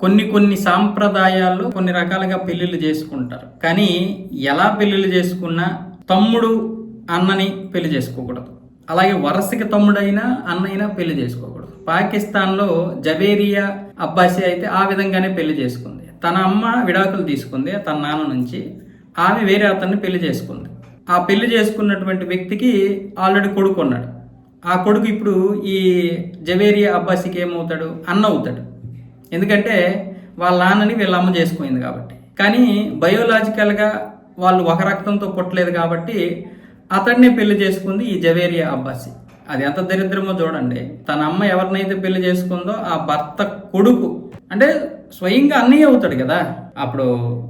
కొన్ని కొన్ని సాంప్రదాయాల్లో కొన్ని రకాలుగా పెళ్ళిళ్ళు చేసుకుంటారు. కానీ ఎలా పెళ్ళిళ్ళు చేసుకున్నా తమ్ముడు అన్నని పెళ్ళి చేసుకోకూడదు. అలాగే వరసకి తమ్ముడైనా అన్నైనా పెళ్ళి చేసుకోకూడదు. పాకిస్తాన్లో జవేరియా అబ్బాసి అయితే ఆ విధంగానే పెళ్ళి చేసుకుంది. తన అమ్మ విడాకులు తీసుకుంది తన నాన్న నుంచి. ఆమె వేరే అతన్ని పెళ్ళి చేసుకుంది. ఆ పెళ్ళి చేసుకున్నటువంటి వ్యక్తికి ఆల్రెడీ కొడుకు ఉన్నాడు ఆ కొడుకు ఇప్పుడు ఈ జవేరియా అబ్బాసికి ఏమవుతాడు? అన్న అవుతాడు. ఎందుకంటే వాళ్ళ నాన్నని వీళ్ళ అమ్మ చేసుకుంది కాబట్టి. కానీ బయోలాజికల్గా వాళ్ళు ఒక రక్తంతో పుట్టలేదు కాబట్టి అతడిని పెళ్ళి చేసుకుంది ఈ జవేరియా అబ్బాసి. అది ఎంత దరిద్రమో చూడండి. తన అమ్మ ఎవరినైతే పెళ్ళి చేసుకుందో ఆ భర్త కొడుకు అంటే స్వయంగా అన్నయ్య అవుతాడు కదా. అప్పుడు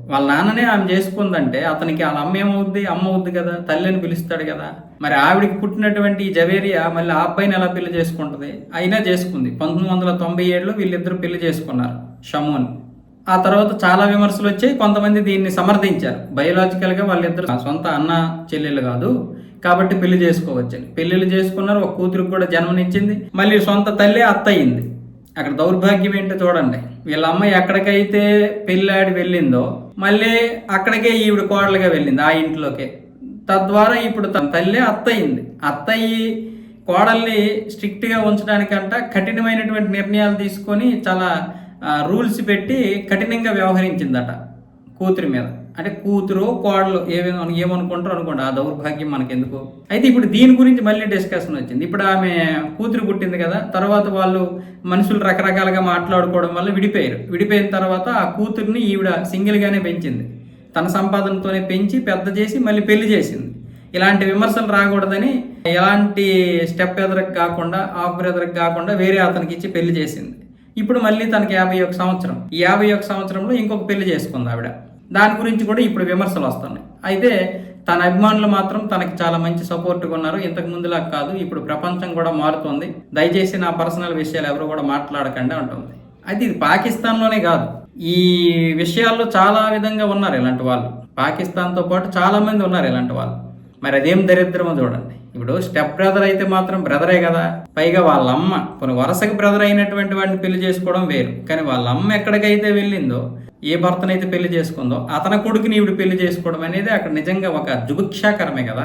వాళ్ళ నాన్ననే ఆమె చేసుకుందంటే అతనికి వాళ్ళ అమ్మ ఏమవుద్ది? అమ్మ అవుద్ది కదా. తల్లిని పిలుస్తాడు కదా. మరి ఆవిడికి పుట్టినటువంటి జవేరియా మళ్ళీ ఆ అబ్బాయిని ఎలా పెళ్ళి చేసుకుంటుంది? అయినా చేసుకుంది. పంతొమ్మిది వందల తొంభై ఏడులో వీళ్ళిద్దరు పెళ్ళి చేసుకున్నారు షమోన్ ఆ తర్వాత చాలా విమర్శలు వచ్చాయి. కొంతమంది దీన్ని సమర్థించారు. బయోలాజికల్గా వాళ్ళిద్దరు సొంత అన్న చెల్లెలు కాదు కాబట్టి పెళ్ళి చేసుకోవచ్చని. పెళ్ళిళ్ళు చేసుకున్నారు. ఒక కూతురికి కూడా జన్మనిచ్చింది. మళ్ళీ సొంత తల్లి అత్త అయింది. అక్కడ దౌర్భాగ్యం ఏంటో చూడండి. వీళ్ళ అమ్మాయి ఎక్కడికైతే పెళ్ళాడి వెళ్ళిందో మళ్ళీ అక్కడికే ఈవిడ కోడలుగా వెళ్ళింది ఆ ఇంట్లోకే. తద్వారా ఇప్పుడు తన తల్లి అత్తయింది అత్తయ్యి కోడల్ని స్ట్రిక్ట్గా ఉంచడానికంట కఠినమైనటువంటి నిర్ణయాలు తీసుకొని చాలా రూల్స్ పెట్టి కఠినంగా వ్యవహరించిందట కూతురి మీద. అంటే కూతురు కోడలు ఏమేమో ఏమనుకుంటారో అనుకోండి ఆ దౌర్భాగ్యం మనకెందుకు? అయితే ఇప్పుడు దీని గురించి మళ్ళీ డిస్కషన్ వచ్చింది. ఇప్పుడు ఆమె కూతురు పుట్టింది కదా తర్వాత వాళ్ళు మనుషులు రకరకాలుగా మాట్లాడుకోవడం వల్ల విడిపోయారు. విడిపోయిన తర్వాత ఆ కూతుర్ని ఈవిడ సింగిల్గానే పెంచింది. తన సంపాదనతోనే పెంచి పెద్ద చేసి మళ్ళీ పెళ్ళి చేసింది. ఇలాంటి విమర్శలు రాకూడదని ఎలాంటి స్టెప్ ఎదరకు కాకుండా ఆఫ్ ఎదరకు కాకుండా వేరే అతనికి ఇచ్చి పెళ్ళి చేసింది. ఇప్పుడు మళ్ళీ తనకి యాభై ఒక సంవత్సరం. ఈ యాభై ఒక సంవత్సరంలో ఇంకొక పెళ్ళి చేసుకుంది ఆవిడ. దాని గురించి కూడా ఇప్పుడు విమర్శలు వస్తున్నాయి. అయితే తన అభిమానులు మాత్రం తనకి చాలా మంచి సపోర్ట్గా ఉన్నారు. ఇంతకు ముందులా కాదు ఇప్పుడు ప్రపంచం కూడా మారుతుంది. దయచేసి నా పర్సనల్ విషయాలు ఎవరు కూడా మాట్లాడకండి అంటుంది. అయితే ఇది పాకిస్తాన్లోనే కాదు. ఈ విషయాల్లో చాలా విధంగా ఉన్నారు ఇలాంటి వాళ్ళు. పాకిస్తాన్తో పాటు చాలామంది ఉన్నారు ఇలాంటి వాళ్ళు. మరి అదేం దరిద్రమో చూడండి. ఇప్పుడు స్టెప్ బ్రదర్ అయితే మాత్రం బ్రదరే కదా? పైగా వాళ్ళ అమ్మ కొన్ని వరుసకి బ్రదర్ అయినటువంటి వాడిని పెళ్ళి చేసుకోవడం వేరు. కానీ వాళ్ళ అమ్మ ఎక్కడికైతే వెళ్ళిందో ఏ భర్తనైతే పెళ్ళి చేసుకుందో అతని కొడుకుని ఈవిడ పెళ్ళి చేసుకోవడం అనేది అక్కడ నిజంగా ఒక జుగుక్షాకరమే కదా?